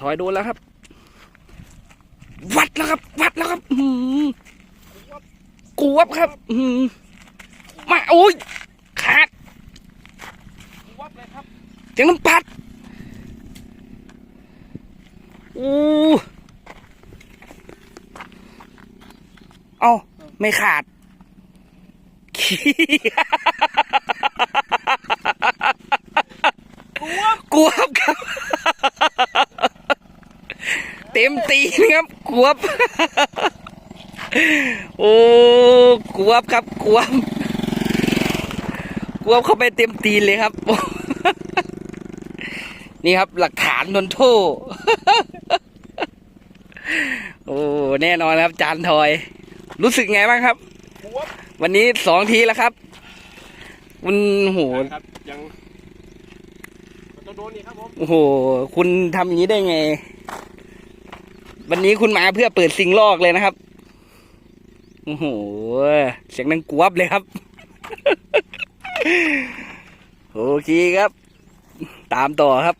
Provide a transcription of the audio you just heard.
ถอยโดนแล้วครับ วัดแล้วครับ วัดแล้วครับอืมกวบครับอืมมาโอ้ยขาดวับเลยครับเสียงน้ำปัดอู้เอาไม่ขาดขี้กวบครับ เต็มตีนครับ กวบ โอ้กวบครับกวบกวบเข้าไปเต็มตีนเลยครับ นี่ครับหลักฐานนนโทโอ้แน่นอนครับ จานทอย รู้สึกไงบ้างครับ วับวันนี้สองทีแล้วครับมันโหครับยังจะโดนอีกครับผมโอ้โห คุณทำอย่างนี้ได้ไง วันนี้คุณมาเพื่อเปิดซิงลอกเลยนะครับ โอ้โห เสียงดังกวบเลยครับ โอเคครับ ตามต่อครับ